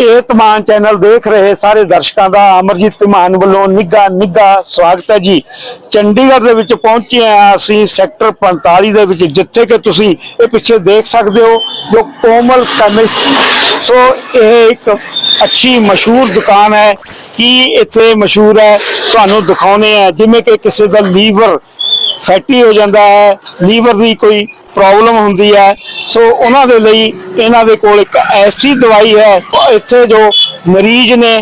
ਇਹ ਤਮਾਨ ਚੈਨਲ ਦੇਖ ਰਹੇ ਸਾਰੇ ਦਰਸ਼ਕਾਂ ਦਾ ਅਮਰਜੀਤ ਧਮਾਨ ਵੱਲੋਂ ਨਿੱਘਾ ਨਿੱਘਾ ਸਵਾਗਤ ਹੈ ਜੀ। ਚੰਡੀਗੜ੍ਹ ਦੇ ਵਿੱਚ ਪਹੁੰਚੇ ਆ ਅਸੀਂ ਸੈਕਟਰ 45 ਦੇ ਵਿੱਚ, ਜਿੱਥੇ ਕਿ ਤੁਸੀਂ ਇਹ ਪਿੱਛੇ ਦੇਖ ਸਕਦੇ ਹੋ ਜੋ ਕੋਮਲ ਕੈਮਿਸਟ ਸੋ ਇਹ ਇੱਕ ਅੱਛੀ ਮਸ਼ਹੂਰ ਦੁਕਾਨ ਹੈ। ਕੀ ਇੱਥੇ ਮਸ਼ਹੂਰ ਹੈ, ਤੁਹਾਨੂੰ ਦਿਖਾਉਨੇ ਆ। ਜਿਵੇਂ ਕਿ ਕਿਸੇ ਦਾ ਲੀਵਰ ਫੈਟੀ ਹੋ ਜਾਂਦਾ ਹੈ, ਲੀਵਰ ਦੀ ਕੋਈ ਪ੍ਰੋਬਲਮ ਹੁੰਦੀ ਹੈ। ਸੋ ਉਹਨਾਂ ਦੇ ਲਈ ਇਹਨਾਂ ਦੇ ਕੋਲ ਇੱਕ ਐਸੀ ਦਵਾਈ ਹੈ ਇੱਥੇ ਜੋ ਮਰੀਜ਼ ਨੇ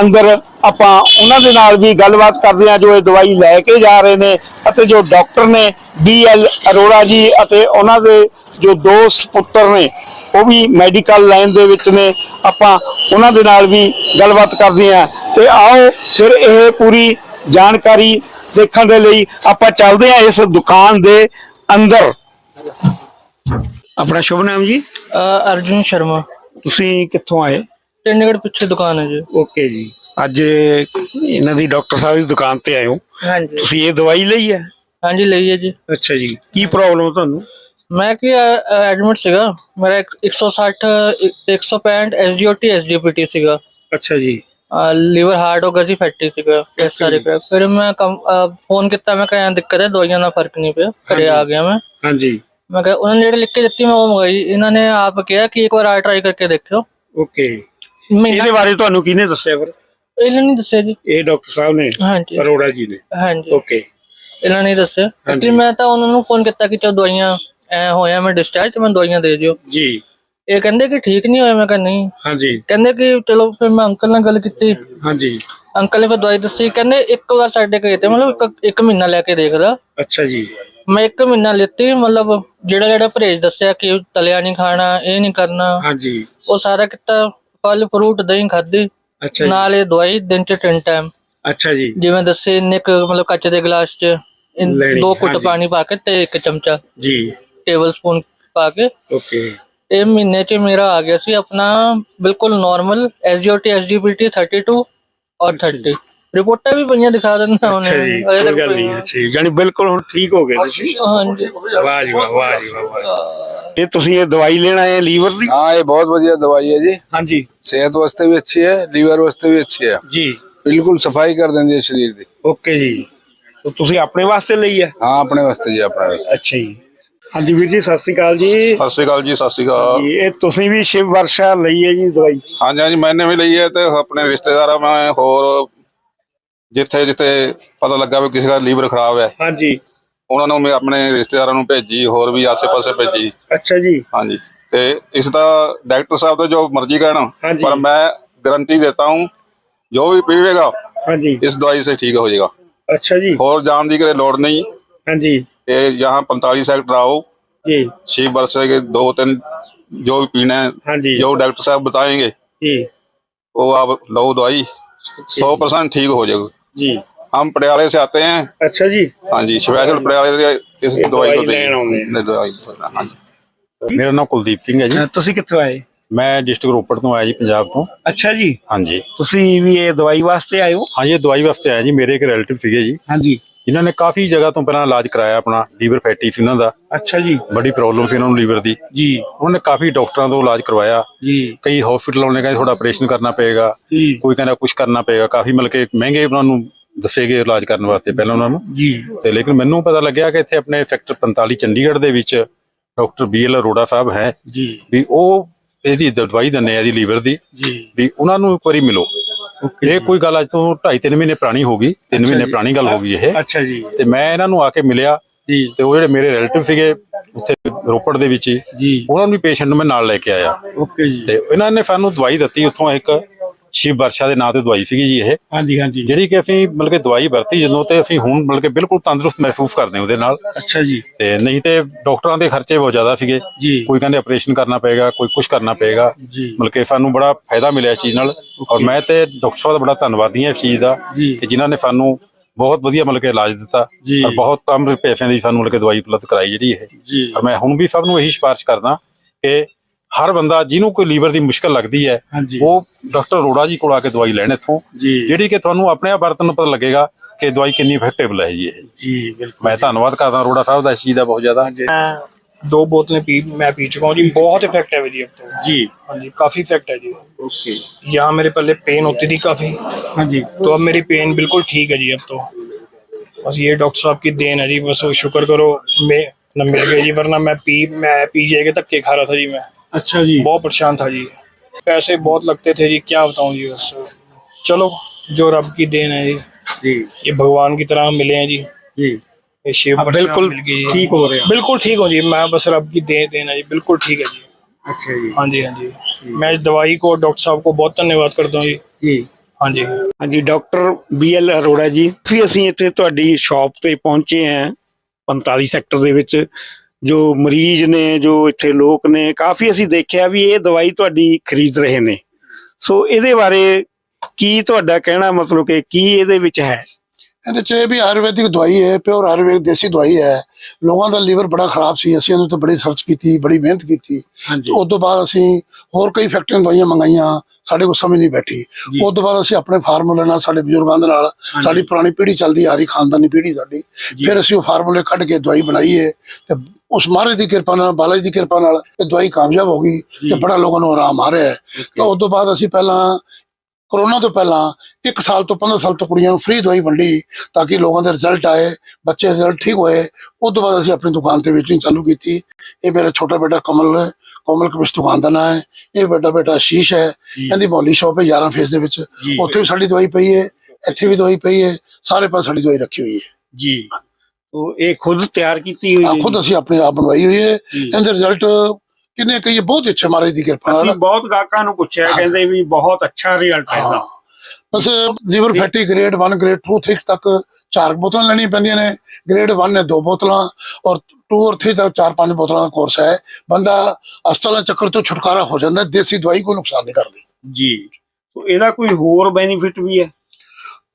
ਅੰਦਰ ਆਪਾਂ ਉਹਨਾਂ ਦੇ ਨਾਲ ਵੀ ਗੱਲਬਾਤ ਕਰਦੇ ਹਾਂ, ਜੋ ਇਹ ਦਵਾਈ ਲੈ ਕੇ ਜਾ ਰਹੇ ਨੇ ਅਤੇ ਜੋ ਡਾਕਟਰ ਨੇ ਬੀ ਐਲ ਅਰੋੜਾ ਜੀ ਅਤੇ ਉਹਨਾਂ ਦੇ ਜੋ ਦੋ ਸੁਪੁੱਤਰ ਨੇ, ਉਹ ਵੀ ਮੈਡੀਕਲ ਲਾਈਨ ਦੇ ਵਿੱਚ ਨੇ। ਆਪਾਂ ਉਹਨਾਂ ਦੇ ਨਾਲ ਵੀ ਗੱਲਬਾਤ ਕਰਦੇ ਹਾਂ। ਤੇ ਆਓ ਫਿਰ ਇਹ ਪੂਰੀ ਜਾਣਕਾਰੀ ਦੇਖਣ ਦੇ ਲਈ ਆਪਾਂ ਚੱਲਦੇ ਹਾਂ ਇਸ ਦੁਕਾਨ ਦੇ ਅੰਦਰ। ਆਪਣਾ ਸ਼ੁਭ ਨਾਮ ਜੀ? ਅ, ਅਰਜੁਨ ਸ਼ਰਮਾ। ਤੁਸੀਂ ਕਿੱਥੋਂ ਆਏ? ਚੰਡੀਗੜ੍ਹ ਪਿੱਛੇ ਦੁਕਾਨ ਹੈ ਜੀ। ਓਕੇ ਜੀ। ਅੱਜ ਇਹਨਾਂ ਦੀ ਡਾਕਟਰ ਸਾਹਿਬ ਦੀ ਦੁਕਾਨ ਤੇ ਆਏ ਹੋ। ਹਾਂਜੀ। ਤੁਸੀਂ ਇਹ ਦਵਾਈ ਲਈ ਹੈ? ਹਾਂਜੀ ਲਈ ਹੈ ਜੀ। ਅੱਛਾ ਜੀ। ਕੀ ਪ੍ਰੋਬਲਮ ਤੁਹਾਨੂੰ? ਮੈਂ ਕੀ ਐਡਮਿਟ ਸੀਗਾ। ਮੇਰਾ ਇੱਕ- 160 ਇੱਕ- 165 ਐਸਡੀਓਟੀ ਐਸਡੀਪੀਟੀ ਸੀਗਾ। ਅੱਛਾ ਜੀ। ਲੀਵਰ ਹਾਰਡ ਹੋ ਗਿਆ ਸੀ ਫੈਟੀ ਸੀਗਾ। ਇਸ ਸਾਰੇ ਕਰ ਫਿਰ ਮੈਂ ਫੋਨ ਕੀਤਾ। ਮੈਂ ਕਿਹਾ ਦਿੱਕਤ ਹੈ ਦਵਾਈਆਂ ਨਾਲ ਫ਼ਰਕ ਨਹੀਂ ਪਿਆ। ਘਰੇ ਆ ਗਿਆ ਮੈਂ। ਹਾਂਜੀ। ਮੈਂ ਕਿਹਾ ਉਹਨਾਂ ਨੇ ਜਿਹੜੇ ਲਿਖ ਕੇ ਦਿੱਤੀ ਮੈਂ ਉਹ ਮੰਗਾਈ ਇਹਨਾਂ ਨੇ ਆਪ ਕਿਹਾ ਕਿ ਇੱਕ ਵਾਰ ਆ ਟਰਾਈ ਕਰਕੇ ਦੇਖਿਓ। ਓਕੇ। ਮਹੀਨਾ ਇਹਦੇ ਬਾਰੇ ਤੁਹਾਨੂੰ ਕਿਹਨੇ ਦੱਸਿਆ ਫਿਰ? ਇਹਨਾਂ ਨੇ ਦੱਸਿਆ ਜੀ। ਇਹ ਡਾਕਟਰ ਸਾਹਿਬ ਨੇ ਹਾਂਜੀ। ਅਰੋੜਾ ਜੀ ਨੇ। ਹਾਂਜੀ। ਓਕੇ। ਇਹਨਾਂ ਨੇ ਦੱਸਿਆ। ਕਿ ਮੈਂ ਤਾਂ ਉਹਨਾਂ ਨੂੰ ਫੋਨ ਕੀਤਾ ਕਿ ਚਲ ਦਵਾਈਆਂ ਐ ਹੋਇਆ ਮੈਂ ਡਿਸਚਾਰਜ ਮੈਂ ਦਵਾਈਆਂ ਦੇ ਦਿਓ। ਜੀ। ਇਹ ਕਹਿੰਦੇ ਕਿ ਠੀਕ ਨਹੀਂ ਹੋਇਆ ਮੈਂ ਕਿਹਾ ਨਹੀਂ। ਹਾਂਜੀ। ਕਹਿੰਦੇ ਕਿ ਚਲੋ ਫਿਰ ਮੈਂ ਅੰਕਲ ਨਾਲ ਗੱਲ ਕੀਤੀ। ਹਾਂਜੀ। ਅੰਕਲ ਨੇ ਫਿਰ ਦਵਾਈ ਦੱਸੀ। ਕਹਿੰਦੇ ਇੱਕ ਵਾਰ ਸਾਡੇ ਕੋਲ ਤੇ ਮਤਲਬ ਇੱਕ- ਮਹੀਨਾ ਲੈ ਕੇ ਦੇਖ ਲਾ। ਅੱਛਾ ਜੀ। ਮੈਂ ਇੱਕ ਮਹੀਨਾ ਲਿੱਤੀ ਮਤਲਬ ਜਿਹੜਾ ਜਿਹੜਾ ਪਰਹੇਜ ਦੱਸਿਆ ਕਿ ਤਲਿਆ ਨਹੀਂ ਖਾਣਾ ਇਹ ਨਹੀਂ ਕਰਨਾ। ਹਾਂਜੀ। ਉਹ ਸਾਰਾ ਕੀਤਾ ਫਲ ਫਰੂਟ ਦਹੀਂ ਖਾਧੀ। ਅੱਛਾ ਜੀ। ਨਾਲ ਇਹ ਦਵਾਈ ਦਿਨ ਚ ਤਿੰਨ ਟਾਈਮ ਅੱਛਾ ਜੀ। ਜਿਵੇਂ ਦੱਸੇ ਇੰਨੇ ਕੁ ਮਤਲਬ ਕੱਚ ਦੇ ਗਲਾਸ ਚ ਇਨ- ਲੈਣੀ, ਦੋ ਹਾਂਜੀ। ਪਾਣੀ ਪਾ ਕੇ ਤੇ ਇੱਕ ਚਮਚਾ। ਜੀ। ਟੇਬਲ ਸਪੂਨ ਪਾ ਕੇ। ਓਕੇ। ਇਹ ਮਹੀਨੇ ਚ ਮੇਰਾ ਆ ਗਿਆ ਸੀ ਆਪਣਾ ਬਿਲਕੁਲ ਨਾਰਮਲ ਐਸਜੀਓਟੀ ਐਸਡੀਪੀਟੀ 32 ਔਰ 30 ਰਿਪੋਰਟਾਂ ਵੀ ਪਈਆਂ ਦਿਖਾ ਦਿੰਦਾ ਅੱਛਾ ਜੀ ਅਜੇ ਕੋਈ ਤੱਕ ਗੱਲ ਨਹੀਂ ਅੱਛਾ ਜੀ ਜਾਨੀ ਬਿਲਕੁਲ ਹੁਣ ਠੀਕ ਹੋ ਗਏ ਤੁਸੀਂ ਹਾਂਜੀ ਵਾਹ ਜੀ ਵਾਹ ਵਾਹ ਜੀ ਵਾਹ ਵਾਹ ਇਹ ਤੁਸੀਂ ਇਹ ਦਵਾਈ ਲੈਣ ਆਏ ਆ ਲੀਵਰ ਦੀ हाँ ये बहुत बढ़िया दवाई है जी ਹਾਂਜੀ सेहत वास्ते भी अच्छी है लीवर वास्ते भी अच्छी है ਜੀ बिल्कुल सफाई कर देंगे है शरीर की ਓਕੇ ਜੀ ਤਾਂ ਤੁਸੀਂ ਆਪਣੇ ਵਾਸਤੇ ਲਈ ਹੈ हाँ अपने वास्ते जी अपने वास्ते। ਅੱਛਾ ਜੀ ਹਾਂਜੀ ਵੀਰ ਜੀ ਸਤਿ ਸ਼੍ਰੀ ਅਕਾਲ ਜੀ ਸਤਿ ਸ਼੍ਰੀ ਅਕਾਲ ਜੀ ਸਤਿ ਸ਼੍ਰੀ ਅਕਾਲ ਜੀ, ਇਹ ਤੁਸੀਂ ਵੀ ਸ਼ਿਵ ਵਰਸ਼ਾ ਲਈ ਹੈ ਜੀ ਦਵਾਈ ਹਾਂਜੀ ਹਾਂਜੀ ਮੈਨੇ ਵੀ ਲਈ ਹੈ ਤੇ ਆਪਣੇ ਰਿਸ਼ਤੇਦਾਰਾਂ ਮੈਂ ਹੋਰ ਜਿੱਥੇ ਜਿੱਥੇ ਪਤਾ ਲੱਗਾ ਵੀ ਕਿਸੇ ਦਾ ਲੀਵਰ ਖਰਾਬ ਹੈ ਹਾਂਜੀ ਉਹਨਾਂ ਨੂੰ ਮੈਂ ਆਪਣੇ ਰਿਸ਼ਤੇਦਾਰਾਂ ਨੂੰ ਭੇਜੀ ਹੋਰ ਵੀ ਆਸੇ-ਪਾਸੇ ਭੇਜੀ ਅੱਛਾ ਜੀ ਹਾਂਜੀ ਤੇ ਇਸ ਦਾ ਡਾਕਟਰ ਸਾਹਿਬ ਤੋਂ ਜੋ ਮਰਜ਼ੀ ਕਹਿਣਾ ਹਾਂਜੀ। ਪਰ मैं गारंटी देता हूँ जो भी पीवेगा ਹਾਂਜੀ इस दवाई से ठीक हो जाएगा ਅੱਛਾ ਜੀ और जान दी के लोड नहीं ਹਾਂਜੀ कि यहाँ पैंतालीस सेक्टर आओ ਜੀ छह वर्ष के दो तीन जो भी पीना है ਹਾਂਜੀ जो डॉक्टर साहब बताएंगे ਜੀ वो आप लो दवाई सौ परसेंट ठीक हो जाएगी जी हम पटियाले से आते हैं अच्छा जी हाँ जी स्पेशल पटियाले से ਇਸ ਦਵਾਈ ਤੋਂ ਲੈਣ ਆਉਂਦੇ ਨੇ ਦਵਾਈ ਹਾਂ ਮੇਰਾ ਨਾਮ ਕੁਲਦੀਪ ਸਿੰਘ ਹੈ ਜੀ। ਤੁਸੀਂ ਕਿੱਥੋਂ ਆਏ? ਮੈਂ ਡਿਸਟ੍ਰਿਕਟ ਰੋਪੜ ਤੋਂ ਆਇਆ ਜੀ ਪੰਜਾਬ ਤੋਂ। ਅੱਛਾ ਜੀ। ਹਾਂਜੀ। ਤੁਸੀਂ ਵੀ ਇਹ ਦਵਾਈ ਵਾਸਤੇ ਆਏ ਹੋ? ਹਾਂ ਇਹ ਦਵਾਈ ਵਾਸਤੇ ਆਇਆ ਜੀ ਮੇਰੇ ਇੱਕ ਰਿਲੇਟਿਵ ਸੀਗੇ ਜੀ। ਹਾਂਜੀ। ਜਿਨ੍ਹਾਂ ਨੇ ਕਾਫੀ ਜਗ੍ਹਾ ਤੋਂ ਪਹਿਲਾਂ ਇਲਾਜ ਕਰਾਇਆ ਆਪਣਾ ਲੀਵਰ ਫੈਟੀ ਸੀ ਉਹਨਾਂ ਦਾ। ਅੱਛਾ ਜੀ। ਬੜੀ ਪ੍ਰੋਬਲਮ ਸੀ ਉਹਨਾਂ ਨੂੰ ਲੀਵਰ ਦੀ। ਜੀ। ਉਹਨਾਂ ਨੇ ਕਾਫੀ ਡਾਕਟਰਾਂ ਤੋਂ ਇਲਾਜ ਕਰਵਾਇਆ। ਜੀ। ਕਈ ਹਸਪੀਟਲਾਂ ਨੇ ਕਹਿੰਦੇ ਤੁਹਾਡਾ ਆਪਰੇਸ਼ਨ ਕਰਨਾ ਪਏਗਾ। ਕੋਈ ਕਹਿੰਦਾ ਕੁਝ ਕਰਨਾ ਪਏਗਾ। ਕਾਫੀ ਮਤਲਬ ਕਿ ਮਹਿੰਗੇ ਉਹਨਾਂ ਨੂੰ ਦੱਸੇਗੇ ਇਲਾਜ ਕਰਨ ਵਾਸਤੇ ਪਹਿਲਾਂ ਉਹਨਾਂ ਨੂੰ। ਜੀ। ਤੇ ਲੇਕਿਨ ਮੈਨੂੰ ਪਤਾ ਲੱਗਿਆ ਕਿ ਇੱਥੇ ਆਪਣੇ ਸੈਕਟਰ 45 ਚੰਡੀਗੜ੍ਹ ਦੇ ਵਿੱਚ ਡਾਕਟਰ ਬੀ ਐਲ ਅਰੋੜਾ ਸਾਹਿਬ ਹੈ। ਜੀ। ਵੀ ਉਹ ਇਹਦੀ ਦਵਾਈ ਦਿੰਦੇ ਆ ਇਹਦੀ ਲੀਵਰ ਦੀ। ਜੀ। ਵੀ ਉਹਨਾਂ ਨੂੰ ਇੱਕ ਵਾਰੀ ਮਿਲੋ। ਇਹ ਕੋਈ ਗੱਲ ਅੱਜ ਤੋਂ 2.5 3 ਮਹੀਨੇ ਪੁਰਾਣੀ ਹੋ ਗਈ 3 ਮਹੀਨੇ। ਪੁਰਾਣੀ ਗੱਲ ਹੋ ਗਈ ਇਹ। ਅੱਛਾ ਜੀ। ਤੇ ਮੈਂ ਇਹਨਾਂ ਨੂੰ ਆ ਕੇ ਮਿਲਿਆ ਜੀ। ਤੇ ਉਹ ਜਿਹੜੇ ਮੇਰੇ ਰਿਲੇਟਿਵ ਸੀਗੇ ਉੱਥੇ ਰੋਪੜ ਦੇ ਵਿੱਚ ਹੀ ਜੀ। ਉਹਨਾਂ ਨੂੰ ਵੀ ਪੇਸ਼ੈਂਟ ਨੂੰ ਮੈਂ ਨਾਲ ਲੈ ਕੇ ਆਇਆ। ਓਕੇ ਜੀ। ਤੇ ਇਹਨਾਂ ਨੇ ਸਾਨੂੰ ਦਵਾਈ ਦਿੱਤੀ ਉੱਥੋਂ ਇੱਕ ਸ਼ਿਵ ਵਰਸ਼ਾ ਦੇ ਨਾਂ ਤੇ ਦਵਾਈ ਸੀਗੀ ਜੀ ਇਹ। ਹਾਂਜੀ ਹਾਂਜੀ। ਜਿਹੜੀ ਕਿ ਅਸੀਂ ਮਤਲਬ ਕਿ ਦਵਾਈ ਵਰਤੀ ਜਦੋਂ ਤੇ ਅਸੀਂ ਹੁਣ ਮਤਲਬ ਕਿ ਬਿਲਕੁਲ ਤੰਦਰੁਸਤ ਮਹਿਸੂਸ ਕਰਦੇ ਹਾਂ ਉਹਦੇ ਨਾਲ। ਅੱਛਾ ਜੀ। ਤੇ ਨਹੀਂ ਤੇ ਡਾਕਟਰਾਂ ਦੇ ਖਰਚੇ ਬਹੁਤ ਜ਼ਿਆਦਾ ਸੀਗੇ। ਕੋਈ ਕਹਿੰਦੇ ਆਪਰੇਸ਼ਨ ਕਰਨਾ ਪਏਗਾ ਕੋਈ ਕੁਝ ਕਰਨਾ ਪਏਗਾ। ਮਤਲਬ ਕਿ ਸਾਨੂੰ ਬੜਾ ਫਾਇਦਾ ਮਿਲਿਆ ਇਸ ਚੀਜ਼ ਨਾਲ। ਔਰ ਮੈਂ ਤੇ ਡਾਕਟਰ ਸਾਹਿਬ ਦਾ ਬੜਾ ਧੰਨਵਾਦੀ ਹਾਂ ਇਸ ਚੀਜ਼ ਦਾ। ਕਿ ਜਿਨ੍ਹਾਂ ਨੇ ਸਾਨੂੰ ਬਹੁਤ ਵਧੀਆ ਮਤਲਬ ਕਿ ਇਲਾਜ ਦਿੱਤਾ। ਔਰ ਬਹੁਤ ਕਮ ਪੈਸਿਆਂ ਦੀ ਸਾਨੂੰ ਮਤਲਬ ਕਿ ਦਵਾਈ ਉਪਲਬਧ ਕਰਾਈ ਜਿਹੜੀ ਇਹ। ਔਰ ਮੈਂ ਹੁਣ ਵੀ ਸਭ ਨੂੰ ਇਹੀ ਸਿਫਾਰਿਸ਼ ਕਰਦਾ ਕਿ ਹਰ ਬੰਦਾ ਜਿਹਨੂੰ ਕੋਈ ਲੀਵਰ ਦੀ ਮੁਸ਼ਕਲ ਲੱਗਦੀ ਹੈ ਹਾਂਜੀ ਉਹ ਡਾਕਟਰ ਅਰੋੜਾ ਜੀ ਕੋਲ ਆ ਕੇ ਦਵਾਈ ਲੈਣ ਇੱਥੋਂ ਜੀ ਜਿਹੜੀ ਕਿ ਤੁਹਾਨੂੰ ਆਪਣੇ ਆਪ ਵਰਤਨ ਨੂੰ ਪਤਾ ਲੱਗੇਗਾ ਕਿ ਦਵਾਈ ਕਿੰਨੀ ਇਫੈਕਟਿਵ ਹੈ ਜੀ ਇਹ ਜੀ ਬਿਲਕੁਲ ਮੈਂ ਧੰਨਵਾਦ ਕਰਦਾ ਅਰੋੜਾ ਸਾਹਿਬ ਦਾ ਇਸ ਚੀਜ਼ ਦਾ ਬਹੁਤ ਜ਼ਿਆਦਾ ਮੈਂ दो बोतलें पी मैं पी चुका हूँ जी बहुत इफेक्ट है जी अब तो ਜੀ हाँ जी काफी इफेक्ट है जी ਓਕੇ यहाँ मेरे पहले पेन होती थी काफी ਹਾਂਜੀ तो अब मेरी पेन बिल्कुल ठीक है जी अब तो बस ये डॉक्टर साहब की देन है जी बस शुक्र करो मैं न मिल गए जी वरना मैं पी मैं पी जाए के धक्के खा रहा था जी मैं ਅੱਛਾ ਜੀ बहुत परेशान था जी पैसे बहुत लगते थे जी क्या बताऊं जी बस चलो जो रब की देन है जी ਜੀ ये भगवान की तरह मिले हैं जी ਜੀ ये शिव अब पर बिल्कुल मिल गई जी। ठीक हो रहे हैं। बिल्कुल ठीक हो जी मैं बस रब की दे देना जी बिल्कुल ठीक है जी ਅੱਛਾ ਜੀ हाँ जी हाँ जी मैं इस दवाई को डॉक्टर साहब को बहुत धन्यवाद करता हूँ जी ਜੀ हाँ जी ਹਾਂਜੀ doctor B L Arora ji ਫਿਰ ਅਸੀਂ ਇੱਥੇ ਤੁਹਾਡੀ ਸ਼ਾਪ ਤੇ ਪਹੁੰਚੇ ਹਾਂ 45 ਸੈਕਟਰ ਦੇ ਵਿੱਚ ਜੋ ਮਰੀਜ਼ ਨੇ, ਜੋ ਇੱਥੇ ਲੋਕ ਨੇ, ਕਾਫੀ ਅਸੀਂ ਦੇਖਿਆ ਵੀ ਇਹ ਦਵਾਈ ਤੁਹਾਡੀ ਖਰੀਦ ਰਹੇ ਨੇ। ਸੋ ਇਹਦੇ ਬਾਰੇ ਕੀ ਤੁਹਾਡਾ ਕਹਿਣਾ, ਮਤਲਬ ਕਿ ਕੀ ਇਹਦੇ ਵਿੱਚ ਹੈ? ਇਹਦੇ ਚ ਇਹ ਵੀ ਆਯੁਰਵੈਦਿਕ ਦਵਾਈ ਹੈ ਪਿਓਰ ਆਯੁਰਵੈਦਿਕ ਦੇਸੀ ਦਵਾਈ ਹੈ। ਲੋਕਾਂ ਦਾ ਲੀਵਰ ਬੜਾ ਖਰਾਬ ਸੀ ਅਸੀਂ ਇਹਦੇ ਉੱਤੇ ਬੜੀ ਸਰਚ ਕੀਤੀ ਬੜੀ ਮਿਹਨਤ ਕੀਤੀ। ਉਸ ਤੋਂ ਬਾਅਦ ਅਸੀਂ ਹੋਰ ਕਈ ਫੈਕਟਰੀਆਂ ਦਵਾਈਆਂ ਮੰਗਾਈਆਂ ਸਾਡੇ ਕੋਲ ਸਮਝ ਨਹੀਂ ਬੈਠੀ। ਉਸ ਤੋਂ ਬਾਅਦ ਅਸੀਂ ਆਪਣੇ ਫਾਰਮੂਲੇ ਨਾਲ ਸਾਡੇ ਬਜ਼ੁਰਗਾਂ ਦੇ ਨਾਲ ਸਾਡੀ ਪੁਰਾਣੀ ਪੀੜ੍ਹੀ ਚੱਲਦੀ ਆ ਰਹੀ ਖਾਨਦਾਨੀ ਪੀੜ੍ਹੀ ਸਾਡੀ। ਫਿਰ ਅਸੀਂ ਉਹ ਫਾਰਮੂਲੇ ਕੱਢ ਕੇ ਦਵਾਈ ਬਣਾਈ ਹੈ ਤੇ ਉਸ ਮਹਾਰਾਜ ਦੀ ਕਿਰਪਾ ਨਾਲ ਬਾਲਾ ਜੀ ਦੀ ਕਿਰਪਾ ਨਾਲ ਇਹ ਦਵਾਈ ਕਾਮਯਾਬ ਹੋ ਗਈ ਤੇ ਬੜਾ ਲੋਕਾਂ ਨੂੰ ਆਰਾਮ ਆ ਰਿਹਾ ਹੈ। ਤਾਂ ਉਸ ਤੋਂ ਬਾਅਦ ਅਸੀਂ ਪਹਿਲਾਂ ਕਰੋਨਾ ਤੋਂ ਪਹਿਲਾਂ 1 ਸਾਲ ਤੋਂ 15 ਸਾਲ ਤੋਂ ਕੁੜੀਆਂ ਨੂੰ ਫ੍ਰੀ ਦਵਾਈ ਵੰਡੀ ਤਾਂ ਕਿ ਲੋਕਾਂ ਦੇ ਰਿਜ਼ਲਟ ਆਏ ਬੱਚੇ ਰਿਜ਼ਲਟ ਠੀਕ ਹੋਏ। ਉਸ ਤੋਂ ਬਾਅਦ ਅਸੀਂ ਆਪਣੀ ਦੁਕਾਨ ਤੇ ਵੇਚਣੀ ਚਾਲੂ ਕੀਤੀ। ਇਹ ਮੇਰਾ ਛੋਟਾ ਬੇਟਾ ਕਮਲ ਹੈ ਕੋਮਲ ਕਮਿਸ਼ ਦੁਕਾਨ ਦਾ ਨਾਂ ਹੈ। ਇਹ ਵੱਡਾ ਬੇਟਾ ਆਸ਼ੀਸ਼ ਹੈ। ਇਹਦੀ ਮੌਲੀ ਸ਼ਾਪ ਹੈ 11 ਫੇਸ ਦੇ ਵਿੱਚ। ਉੱਥੇ ਵੀ ਸਾਡੀ ਦਵਾਈ ਪਈ ਹੈ ਇੱਥੇ ਵੀ ਦਵਾਈ ਪਈ ਹੈ ਸਾਰੇ ਪਾਸੇ ਸਾਡੀ ਦਵਾਈ ਰੱਖੀ ਹੋਈ ਹੈ। ਜੀ। ਉਹ ਇਹ ਖੁਦ ਤਿਆਰ ਕੀਤੀ ਹੋਈ ਹੈ ਖੁਦ ਅਸੀਂ ਆਪਣੇ ਆਪ ਬਣਵਾਈ ਹੋਈ ਹੈ। ਇਹਦੇ ਰਿਜ਼ਲਟ ਕਿੰਨੇ ਕਹੀਏ ਬਹੁਤ ਅੱਛੇ ਮਹਾਰਾਜ ਦੀ ਕਿਰਪਾ ਅਸੀਂ ਨਾਲ ਬਹੁਤ ਗਾਹਕਾਂ ਨੂੰ ਪੁੱਛਿਆ ਕਹਿੰਦੇ ਵੀ ਬਹੁਤ ਅੱਛਾ ਰਿਜ਼ਲਟ ਹੈ ਇਹਦਾ। ਬਸ ਲੀਵਰ ਫੈਟੀ ਗ੍ਰੇਡ 1 ਗ੍ਰੇਡ 2 3 ਤੱਕ ਚਾਰ ਬੋਤਲਾਂ ਲੈਣੀਆਂ ਪੈਂਦੀਆਂ ਨੇ। ਗ੍ਰੇਡ 1 ਨੇ ਦੋ ਬੋਤਲਾਂ ਔਰ 2 ਔਰ 3 ਤੱਕ ਚਾਰ ਪੰਜ ਬੋਤਲਾਂ ਦਾ ਕੋਰਸ ਹੈ। ਬੰਦਾ ਹਸਪਤਾਲਾਂ ਚੱਕਰ ਤੋਂ ਛੁਟਕਾਰਾ ਹੋ ਜਾਂਦਾ। ਦੇਸੀ ਦਵਾਈ ਕੋਈ ਨੁਕਸਾਨ ਨਹੀਂ ਕਰਦੀ। ਜੀ। ਸੋ ਇਹਦਾ ਕੋਈ ਹੋਰ ਬੈਨੀਫਿਟ ਵੀ ਹੈ?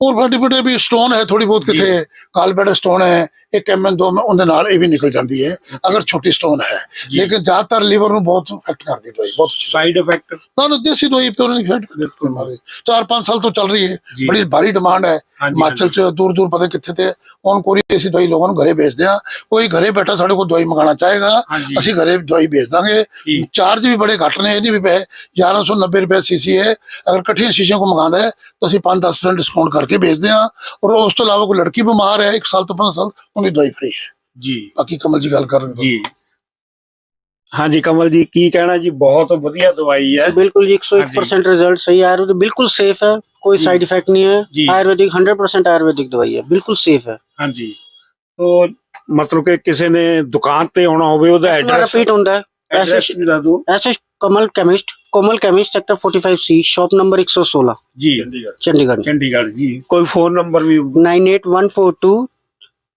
ਔਰ ਫੈਟੀਫਿਟੇ ਵੀ ਸਟੋਨ ਹੈ ਥੋੜੀ ਬਹੁਤ ਕਿਥੇ ਕਾਲਬੈਡ ਸਟੋਨ ਹੈ ਇੱਕ ਐਮਐਨ ਦੋ ਉਹਦੇ ਨਾਲ ਇਹ ਵੀ ਨਿਕਲ ਜਾਂਦੀ ਹੈ ਅਗਰ ਛੋਟੀ ਸਟੋਨ ਹੈ। ਲੇਕਿਨ ਜ਼ਿਆਦਾਤਰ ਲੀਵਰ ਨੂੰ ਬਹੁਤ ਇਫੈਕਟ ਕਰਦੀ ਦਵਾਈ ਬਹੁਤ ਸਾਈਡ ਇਫੈਕਟ ਤੁਹਾਨੂੰ ਦੇਸੀ ਦਵਾਈ ਪਿਓਰ ਨਹੀਂ ਬਿਲਕੁਲ। ਮਾਰੇ 4-5 ਸਾਲ ਤੋਂ ਚੱਲ ਰਹੀ ਹੈ। ਬੜੀ ਭਾਰੀ ਡਿਮਾਂਡ ਹੈ। ਹਿਮਾਚਲ ਚ ਦੂਰ ਦੂਰ ਪਤਾ ਕਿੱਥੇ ਤੇ ਔਨ ਕੋਰੀ ਅਸੀਂ ਦਵਾਈ ਲੋਕਾਂ ਨੂੰ ਘਰੇ ਭੇਜਦੇ ਆ। ਕੋਈ ਘਰੇ ਬੈਠਾ ਸਾਡੇ ਕੋਲ ਦਵਾਈ ਮੰਗਾਣਾ ਚਾਹੇਗਾ। ਅਸੀਂ ਘਰੇ ਦਵਾਈ ਭੇਜ ਦਾਂਗੇ। ਚਾਰਜ ਵੀ ਬੜੇ ਘੱਟ ਨੇ ਇਹ ਨਹੀਂ ਵੀ ਪਏ। 1190 ਰੁਪਏ ਸੀਸੀ ਹੈ। ਅਗਰ ਇਕੱਠੀਆਂ ਸ਼ੀਸ਼ੀਆਂ ਕੋ ਮੰਗਾਉਂਦਾ ਹੈ ਤਾਂ ਅਸੀਂ 5-10% ਡਿਸਕਾਊਂਟ ਕਰਕੇ ਭੇਜਦੇ ਆ ਔਰ ਉਸ ਤੋਂ ਇਲਾਵਾ ਕੋਈ ਲੜਕੀ ਬਿਮਾਰ ਹੈ 1 ਸਾਲ ਤੋਂ 5 ਸਾਲ ਦੀ ਦਵਾਈ ਫ੍ਰੀ ਹੈ। ਜੀ। ਬਾਕੀ ਕਮਲ ਜੀ ਗੱਲ ਕਰ ਰਹੇ ਜੀ। ਹਾਂਜੀ ਕਮਲ ਜੀ ਕੀ ਕਹਿਣਾ ਜੀ? ਬਹੁਤ ਵਧੀਆ ਦਵਾਈ ਹੈ। ਬਿਲਕੁਲ ਜੀ 101% ਰਿਜ਼ਲਟ ਸਹੀ ਆਯੁਰਵੈਦਿਕ ਬਿਲकुल सेफ है कोई साइड इफेक्ट नहीं है आयुर्वेदिक 100% आयुर्वेदिक दवाई है बिल्कुल सेफ है ਹਾਂਜੀ। ਤੋਂ ਮਤਲਬ ਕਿ ਕਿਸੇ ਨੇ ਦੁਕਾਨ ਤੇ ਆਉਣਾ ਹੋਵੇ ਉਹਦਾ ਐਡਰੈਸ ਰਿਪੀਟ ਹੁੰਦਾ ਹੈ। ਐਸਐਸ ਵੀ ਦੱਸ ਦਿਓ। SS Kamal chemist Kamal chemist sector 45 C shop number 116 ਜੀ। ਚੰਡੀਗੜ੍ਹ। ਚੰਡੀਗੜ੍ਹ ਜੀ। ਕੋਈ ਫੋਨ ਨੰਬਰ ਵੀ 98142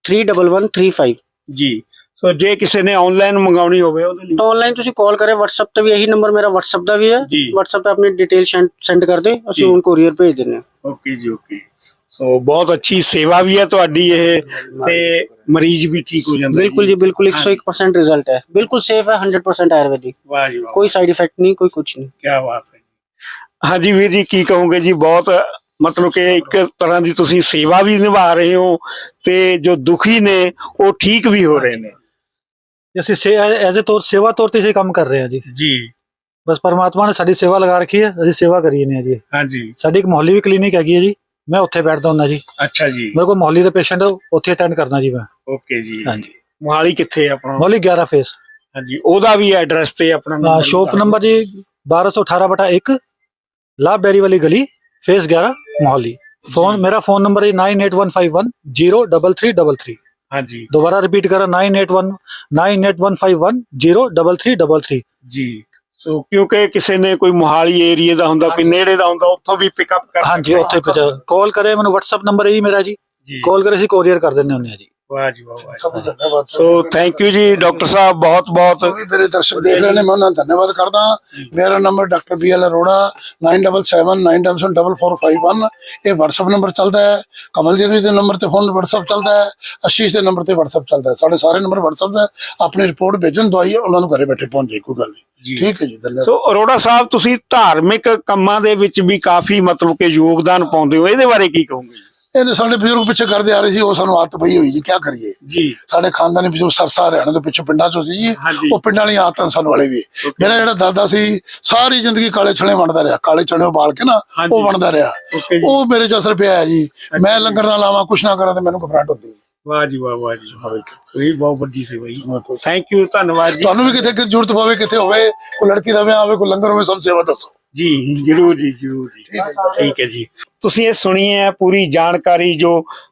three double one three five ਜੀ ਸੋ ਜੇ ਕਿਸੇ ਨੇ ਆਨਲਾਈਨ ਮੰਗਾਉਣੀ ਹੋਵੇ ਉਹਦੇ ਲਈ ਆਨਲਾਈਨ ਤੁਸੀਂ ਕਾਲ ਕਰੇ WhatsApp ਤੇ ਵੀ ਇਹੀ ਨੰਬਰ ਮੇਰਾ WhatsApp ਦਾ ਵੀ ਹੈ WhatsApp ਤੇ ਆਪਣੀ ਡਿਟੇਲ ਸੈਂਡ ਕਰ ਦੇ ਅਸੀਂ ਉਹਨੂੰ ਕੋਰੀਅਰ ਭੇਜ ਦਿੰਦੇ ਹਾਂ ਓਕੇ ਜੀ ਓਕੇ ਸੋ ਬਹੁਤ ਅੱਛੀ ਸੇਵਾ ਵੀ ਹੈ ਤੁਹਾਡੀ ਇਹ ਤੇ ਮਰੀਜ਼ ਵੀ ਠੀਕ ਹੋ ਜਾਂਦਾ ਬਿਲਕੁਲ ਜੀ ਬਿਲਕੁਲ 101% ਰਿਜ਼ਲਟ ਹੈ ਬਿਲਕੁਲ ਸੇਫ ਹੈ 100% ਆਯੁਰਵੈਦਿਕ ਵਾਹ ਜੀ ਕੋਈ ਸਾਈਡ ਇਫੈਕਟ ਨਹੀਂ ਕੋਈ ਕੁਝ ਨਹੀਂ ਕੀ ਬਾਤ ਹੈ ਹਾਂਜੀ ਵੀਰ ਜੀ ਕੀ ਕਹੋਗੇ ਜੀ ਬਹੁਤ ਮਤਲਬ ਕਿ ਇੱਕ ਤਰ੍ਹਾਂ ਦੀ ਤੁਸੀਂ ਸੇਵਾ ਵੀ ਨਿਭਾ ਰਹੇ ਹੋ ਤੇ ਜੋ ਦੁਖੀ ਨੇ ਉਹ ਠੀਕ ਵੀ ਹੋ ਰਹੇ ਨੇ। ਅਸੀਂ ਐਜ਼ ਅ ਤੌਰ ਸੇਵਾ ਤੌਰ ਤੇ ਅਸੀਂ ਕੰਮ ਕਰ ਰਹੇ ਹਾਂ ਜੀ। ਜੀ। ਬਸ ਪਰਮਾਤਮਾ ਨੇ ਸਾਡੀ ਸੇਵਾ ਲਗਾ ਰੱਖੀ ਹੈ ਅਸੀਂ ਸੇਵਾ ਕਰੀ ਹਾਂ ਜੀ। ਹਾਂਜੀ। ਸਾਡੀ ਇੱਕ ਮੁਹੱਲੀ ਵੀ ਕਲੀਨਿਕ ਹੈਗੀ ਹੈ ਜੀ ਮੈਂ ਉੱਥੇ ਬੈਠਦਾ ਹੁੰਦਾ ਜੀ। ਅੱਛਾ ਜੀ। ਮੇਰੇ ਕੋਲ ਮੁਹੱਲੀ ਦੇ ਪੇਸ਼ੈਂਟ ਉੱਥੇ ਅਟੈਂਡ ਕਰਨਾ ਜੀ ਮੈਂ। ਓਕੇ ਜੀ। ਹਾਂਜੀ। ਮੋਹਾਲੀ ਕਿੱਥੇ ਹੈ ਆਪਣਾ? ਮੁਹੱਲੀ 11 ਫੇਸ। ਹਾਂਜੀ ਉਹਦਾ ਵੀ ਐਡਰੈਸ ਤੇ ਆਪਣਾ ਸ਼ੋਪ। ਨੰਬਰ ਜੀ 1218 ਬਟਾ 1 ਲਾਭ ਡੈਰੀ ਵਾਲੀ ਗਲੀ ਫੇਸ 11 ਮੋਹਾਲੀ। ਫੋਨ ਮੇਰਾ ਫੋਨ ਨੰਬਰ ਹੈ 9815103333 ਹਾਂਜੀ। ਦੁਬਾਰਾ ਰਿਪੀਟ ਕਰਾਂ 981 9815103333 ਜੀ। ਸੋ ਕਿਉਂਕਿ ਕਿਸੇ ਨੇ ਕੋਈ ਮੁਹਾਲੀ ਏਰੀਆ ਦਾ ਹੁੰਦਾ ਕੋਈ ਨੇੜੇ ਦਾ ਹੁੰਦਾ ਉੱਥੋਂ ਵੀ ਪਿਕਅਪ ਕਰ ਹਾਂਜੀ ਉੱਥੇ ਕਾਲ ਕਰੇ ਮੈਨੂੰ WhatsApp ਨੰਬਰ ਇਹੀ ਮੇਰਾ ਜੀ। ਕਾਲ ਕਰੇ ਅਸੀਂ ਕੋਰੀਅਰ ਕਰ ਦਿੰਦੇ ਹੁੰਦੇ ਆ ਜੀ। ਵਾਹ ਜੀ ਵਾਹ ਵਾਹ। ਸਭ ਧੰਨਵਾਦ ਸੋ ਥੈਂਕ ਯੂ ਜੀ ਡਾਕਟਰ ਸਾਹਿਬ ਬਹੁਤ ਬਹੁਤ ਵੀ ਮੇਰੇ ਦਰਸ਼ਕ ਦੇਖ ਰਹੇ ਨੇ ਮੈਂ ਉਹਨਾਂ ਦਾ ਧੰਨਵਾਦ ਕਰਦਾ। ਮੇਰਾ number doctor B L Arora 9779774451 ਇਹ WhatsApp ਨੰਬਰ ਚੱਲਦਾ ਹੈ ਕਮਲ ਜੀ ਦੇ ਨੰਬਰ ਤੇ ਫੋਨ WhatsApp ਚੱਲਦਾ ਹੈ ਆਸ਼ੀਸ਼ ਦੇ ਨੰਬਰ ਤੇ WhatsApp ਚੱਲਦਾ ਹੈ ਸਾਡੇ ਸਾਰੇ ਨੰਬਰ WhatsApp ਦਾ। ਆਪਣੀ ਰਿਪੋਰਟ ਭੇਜਣ ਦਵਾਈ ਉਹਨਾਂ ਨੂੰ ਘਰੇ ਬੈਠੇ ਪਹੁੰਚ ਜਾਏ ਕੋਈ ਗੱਲ ਨਹੀਂ ਠੀਕ ਹੈ ਜੀ ਧੰਨਵਾਦ ਸੋ ਅਰੋੜਾ ਸਾਹਿਬ ਤੁਸੀਂ ਧਾਰਮਿਕ ਕੰਮਾਂ ਦੇ ਵਿੱਚ ਵੀ ਕਾਫੀ ਮਤਲਬ ਕਿ ਯੋਗਦਾਨ ਪਾਉਂਦੇ ਹੋ ਇਹਦੇ ਬਾਰੇ ਕੀ ਕਹੋਗੇ ਇਹਦੇ ਸਾਡੇ ਬਜ਼ੁਰਗ ਪਿੱਛੇ ਕਰਦੇ ਆ ਰਹੇ ਸੀ ਉਹ ਸਾਨੂੰ ਆਦਤ ਪਈ ਹੋਈ ਜੀ ਕੀ ਕਰੀਏ? ਜੀ। ਸਾਡੇ ਖਾਨਦਾਨੀ ਬਜ਼ੁਰਗ ਸਰਸਾ ਹਰਿਆਣਾ ਦੇ ਪਿੱਛੇ ਪਿੰਡਾਂ ਚੋਂ ਸੀ ਜੀ। ਉਹ ਪਿੰਡਾਂ ਵਾਲੀਆਂ ਆਦਤਾਂ ਸਾਨੂੰ ਵਾਲੇ ਵੀ। ਮੇਰਾ ਜਿਹੜਾ ਦਾਦਾ ਸੀ ਸਾਰੀ ਜ਼ਿੰਦਗੀ ਕਾਲੇ ਛਣੇ ਵੰਡਦਾ ਰਿਹਾ। ਕਾਲੇ ਛਣੇ ਉਬਾਲ ਕੇ ਨਾ। ਉਹ ਵੰਡਦਾ ਰਿਹਾ। ਉਹ ਮੇਰੇ ਚ ਅਸਰ ਪਿਆ ਜੀ। ਮੈਂ ਲੰਗਰ ਨਾ ਲਾਵਾਂ ਕੁਛ ਨਾ ਕਰਾਂ ਤੇ ਮੈਨੂੰ ਘਬਰਾਹਟ ਹੁੰਦੀ ਵਾਹ ਜੀ ਵਾਹ ਵਾਹ ਜੀ। ਇਹ ਬਹੁਤ ਵੱਡੀ ਸੇਵਾ ਜੀ। ਥੈਂਕ ਯੂ ਧੰਨਵਾਦ ਜੀ। ਤੁਹਾਨੂੰ ਵੀ ਕਿਤੇ ਜ਼ਰੂਰਤ ਪਵੇ ਕਿਤੇ ਹੋਵੇ ਕੋਈ ਲੜਕੀ ਦਾ ਵਿਆਹ ਹੋਵੇ ਕੋਈ ਲੰਗਰ ਹੋਵੇ ਸਾਨੂੰ ਸੇਵਾ ਦੱਸੋ। ਜੀ, ਜਰੂਰ ਜੀ ਜਰੂਰ ਜੀ। ਠੀਕ ਹੈ ਜੀ। ਤੁਸੀਂ ਇਹ ਸੁਣੀ ਹੈ ਪੂਰੀ ਜਾਣਕਾਰੀ ਜੋ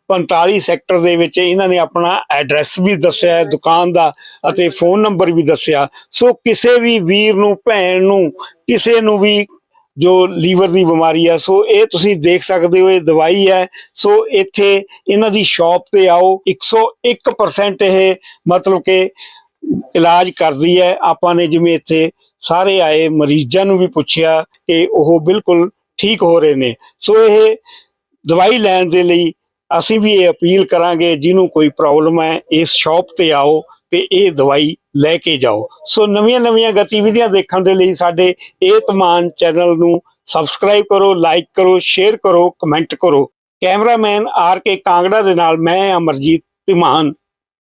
45 ਸੈਕਟਰ ਦੇ ਵਿੱਚ ਇਹਨਾਂ ਨੇ ਆਪਣਾ ਐਡਰੈਸ ਵੀ ਦੱਸਿਆ ਹੈ ਦੁਕਾਨ ਦਾ ਅਤੇ ਫੋਨ ਨੰਬਰ ਵੀ ਦੱਸਿਆ। ਸੋ ਕਿਸੇ ਵੀ ਵੀਰ ਨੂੰ, ਭੈਣ ਨੂੰ, ਕਿਸੇ ਨੂੰ ਵੀ ਜੋ ਲੀਵਰ ਦੀ ਬਿਮਾਰੀ ਹੈ ਸੋ ਇਹ ਤੁਸੀਂ ਦੇਖ ਸਕਦੇ ਹੋ, ਇਹ ਦਵਾਈ ਹੈ। ਸੋ ਇੱਥੇ ਇਹਨਾਂ ਦੀ ਸ਼ਾਪ ਤੇ ਆਓ। 101% ਇਹ ਮਤਲਬ ਕਿ ਇਲਾਜ ਕਰਦੀ ਹੈ। ਆਪਾਂ ਨੇ ਜਿਵੇਂ ਇੱਥੇ ਸਾਰੇ ਆਏ ਮਰੀਜ਼ਾਂ ਨੂੰ ਵੀ ਪੁੱਛਿਆ ਕਿ ਉਹ ਬਿਲਕੁਲ ਠੀਕ ਹੋ ਰਹੇ ਨੇ। ਸੋ ਇਹ ਦਵਾਈ ਲੈਣ ਦੇ ਲਈ ਅਸੀਂ ਵੀ ਇਹ ਅਪੀਲ ਕਰਾਂਗੇ, ਜਿਹਨੂੰ ਕੋਈ ਪ੍ਰੋਬਲਮ ਹੈ, ਇਸ ਸ਼ਾਪ ਤੇ ਆਓ ਤੇ ਇਹ ਦਵਾਈ ਲੈ ਕੇ ਜਾਓ। ਸੋ ਨਵੀਆਂ ਨਵੀਆਂ ਗਤੀਵਿਧੀਆਂ ਦੇਖਣ ਦੇ ਲਈ ਸਾਡੇ ਏਤਮਾਨ ਚੈਨਲ ਨੂੰ ਸਬਸਕ੍ਰਾਈਬ ਕਰੋ, ਲਾਈਕ ਕਰੋ, ਸ਼ੇਅਰ ਕਰੋ, ਕਮੈਂਟ ਕਰੋ। ਕੈਮਰਾਮੈਨ ਆਰ ਕੇ ਕਾਂਗੜਾ ਦੇ ਨਾਲ ਮੈਂ ਅਮਰਜੀਤ ਧੀਮਾਨ।